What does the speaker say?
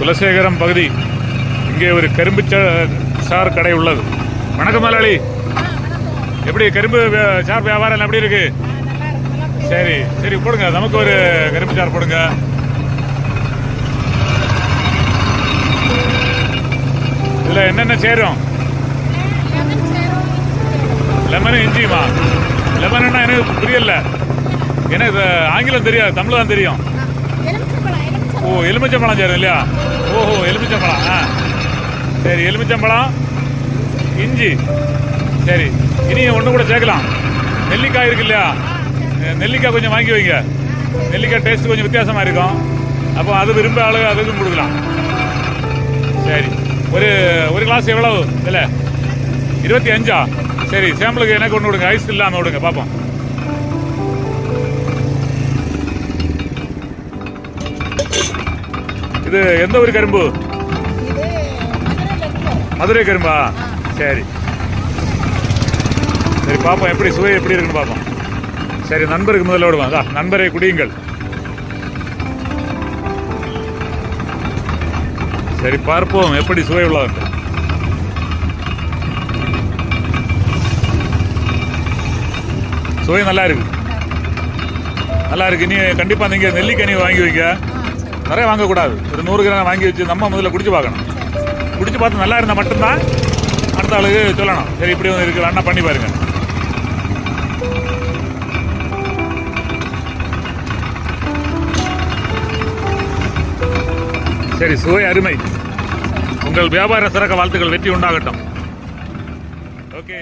குலசேகரம் பகுதி. இங்கே ஒரு கரும்பு சா- சார் கடை உள்ளது. வணக்கம் மலாளி எப்படி கரும்பு சார் வியாபாரம் எல்லாம் எப்படி இருக்கு? சரி சரி போடுங்க. நமக்கு ஒரு கரும்பு சார் போடுங்க. இதுல என்னென்ன சேரும்? லெமனும் இஞ்சியுமா? லெமன்னா எனக்கு புரியல. எனக்கு இது ஆங்கிலம் தெரியாது தமிழ் தான் தெரியும். ஓ எலுமிச்சம்பழம் சேரும் இல்லையா? ஓஹோ எலுமிச்சம்பழம் ஆ. சரி எலுமிச்சம்பழம் இஞ்சி. சரி இனி ஒன்று கூட சேர்க்கலாம். நெல்லிக்காய் இருக்கு இல்லையா? நெல்லிக்காய் கொஞ்சம் வாங்கி வைங்க. நெல்லிக்காய் டேஸ்ட் கொஞ்சம் வித்தியாசமாக இருக்கும். அப்போ அது விரும்ப அளவு அதுக்கும் கொடுக்கலாம். சரி ஒரு ஒரு கிளாஸ் எவ்வளவு இல்லை இருபத்தி அஞ்சா? சரி சாம்பிளுக்கு எனக்கு ஒன்று விடுங்க ஐஸ் இல்லாமல் விடுங்க பார்ப்போம் இது எந்த ஒரு கரும்பு? மதுரை கரும்பா. சரி. சரி பார்ப்போம் எப்படி சுவை எப்படி இருக்குன்னு பார்ப்போம் சரி நண்பருக்கு முதல்ல விடுவோம் அதான் நண்பரை குடியுங்கள். சரி பார்ப்போம் எப்படி சுவை உள்ளது. சுவை நல்லா இருக்கு. நல்லா இருக்கு. நீ கண்டிப்பா நீங்க நெல்லிக்கனி வாங்கி வைக்க நிறைய வாங்கக்கூடாது. ஒரு நூறு கிராம் வாங்கி வச்சு நம்ம முதல்ல குடிச்சு பார்க்கணும். குடிச்சு பார்த்து நல்லா இருந்தால் மட்டும்தான் அடுத்த ஆளுக்கு சொல்லணும். சரி இப்படி ஒன்று இருக்கு வேணா பண்ணி பாருங்க. சரி சுவை அருமை. உங்கள் வியாபார சிறக்க வாழ்த்துக்கள் வெற்றி உண்டாகட்டும். ஓகே.